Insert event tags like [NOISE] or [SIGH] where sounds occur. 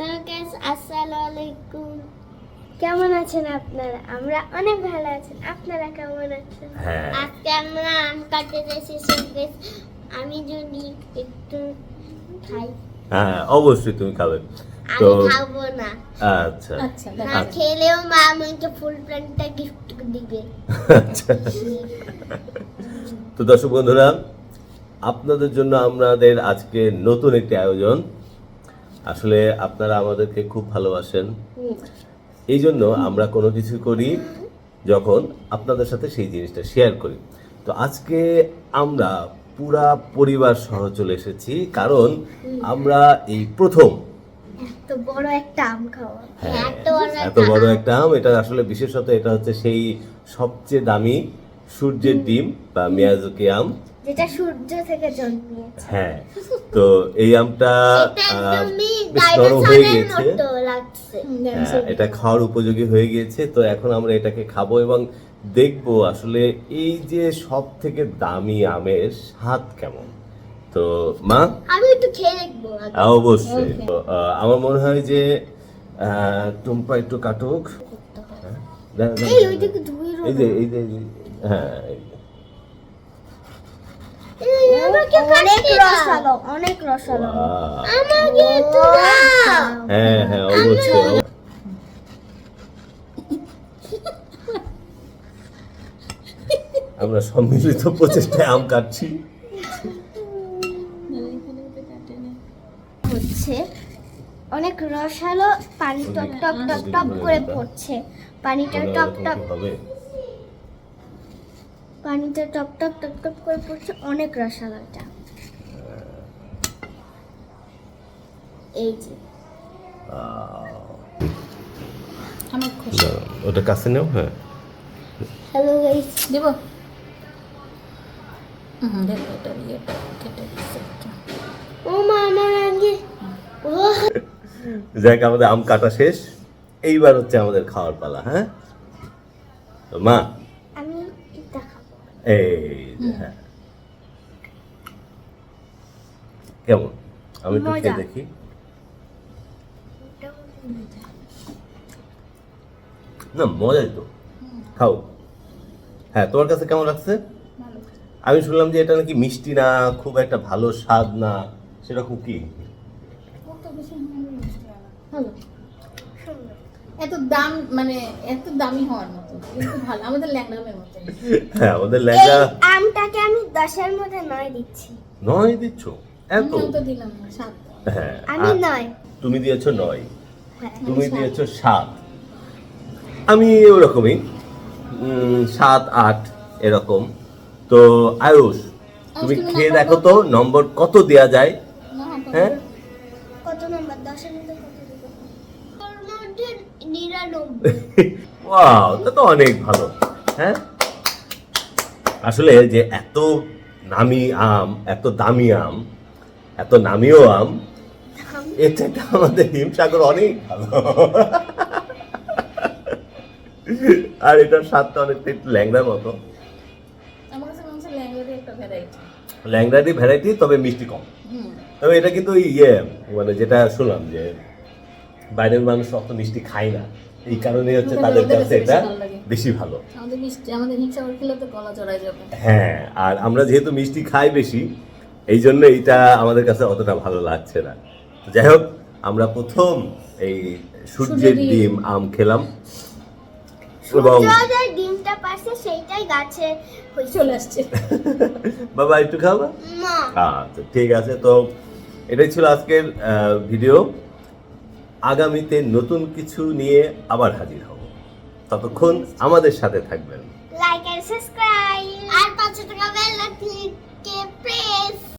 আসসালামু আলাইকুম কেমন আছেন আপনারা? আমরা অনেক ভালো আছেন আপনারা কেমন আছেন? হ্যাঁ। আজকে আমরা আম কাটতে যাচ্ছি আমি যদি একটু খাই। হ্যাঁ অবশ্যই তুমি খাবে। আমি তো খাব না। আচ্ছা। আচ্ছা খেলেও মা আমাকে ফুল প্যান্টটা গিফট দিবে। আচ্ছা। তো দর্শক বন্ধুরা আপনাদের জন্য আমাদের আজকে নতুন একটি আয়োজন। আসলে আপনারা আমাদেরকে খুব ভালোবাসেন। এই জন্য আমরা কোনো কিছু করি যখন আপনাদের সাথে সেই জিনিসটা শেয়ার করি। তো আজকে আমরা পুরা পরিবার সহ চলে এসেছি কারণ আমরা এই প্রথম। এত বড় একটা আম খাওয়া। হ্যাঁ, এত বড় এত বড় একটা আম এটা আসলে বিশেষত এটা হচ্ছে সেই সবচেয়ে দামি সূর্যের ডিম বা মিয়াজুকি আম। যেটা সূর্য থেকে জন্মিয়েছে। হ্যাঁ তো এই আমটা নরম হয়ে গিয়েছে। লাগছে। হ্যাঁ, এটা খাওয়ার উপযোগী হয়ে গিয়েছে তো এখন আমরা এটাকে খাব এবং দেখব আসলে এই যে সব থেকে দামি আমের স্বাদ কেমন। তো মা? আমি একটু খেয়ে দেখব অবশ্যই. তো, আহ, আমার মনে হয় যে টুম্পা একটু কাটুক। হ্যাঁ, এই যে এই যে হ্যাঁ এই যে। অনেক রসালো অনেক রসালো। বাহ। আমাকে একটু দাও। হ্যাঁ হ্যাঁ অবশ্যই আমরা সম্মিলিত প্রচেষ্টায় আম কাটছি। হচ্ছে। অনেক রসালো পানি টপ টপ টপ টপ করে পড়ছে। পানিটা টপ টপ হবে। পানিটা টপ টপ টপ টপ করে পড়ছে অনেক রসালো এটা এই যে। অনেক খুশি। ওটা কাছে নেও হ্যাঁ। হ্যালো গাইস দেব? হুম দেখো এটা ইয়েটা কেটে ও মা আমার আগে। ও যাক আমাদের আম কাটা শেষ। এইবার হচ্ছে আমাদের খাওয়ার পালা হ্যাঁ? মা। এই হ্যাঁ। কেমন? আমি একটু খেয়ে দেখি। না মজাই তো। খাও। হ্যাঁ তোমার কাছে কেমন লাগছে? আমি শুনলাম যে এটা নাকি মিষ্টি না খুব একটা ভালো স্বাদ না সেরকম কি? ভালো। এত দাম মানে এত দামি হওয়ার মতো। কিন্তু ভালো। আমাদের ল্যাংড়ামের মতো। হ্যাঁ আমাদের লেঙ্গা আমটাকে আমি দশের মধ্যে নয় দিচ্ছি। নয় দিচ্ছ? এত? আমিও তো দিলাম না সাত। হ্যাঁ আমি নয়। তুমি দিয়েছ নয়। হ্যাঁ তুমি সাত। দিয়েছ সাত। আমি ওরকমই। সাত আট এরকম। তো আয়ুষ তুমি তুমি খেয়ে দেখো তো নম্বর কত দেয়া যায়? হ্যাঁ কত নম্বর দশের মধ্যে কত দিব ওর মধ্যে নিরানব্বই ওয়াও তা তো অনেক ভালো। হ্যাঁ? আসলে যে এত নামি আম এত দামি আম এত নামিও আম এর চাইতে আমাদের হিমসাগর অনেক ভালো। আর এটার স্বাদটা অনেকটা একটু ল্যাংড়ার মতো। ল্যাংড়ারই ভ্যারাইটি তবে মিষ্টি কম। তবে এটা কিন্তু ইয়ে মানে যেটা শুনলাম যে বাইরের মানুষ অত মিষ্টি খায় না। এই কারণে হচ্ছে তাদের কাছে এটা বেশি ভালো। হ্যাঁ আর আমরা যেহেতু মিষ্টি খাই বেশি এই জন্য এইটা আমাদের কাছে অতটা ভালো লাগছে না। যাই হোক আমরা প্রথম এই সূর্যের ডিম। আম খেলাম। এবং ডিমটা পারছে সেইটাই গাছে চলে আসছে। [LAUGHS] বাবা একটু খাওয়া আচ্ছা ঠিক আছে। তো এটাই ছিল আজকের ভিডিও আগামীতে নতুন কিছু নিয়ে আবার হাজির হব। ততক্ষণ আমাদের সাথে থাকবেন। লাইক এন্ড সাবস্ক্রাইব আর পাঁচশো টাকা বেল প্রেস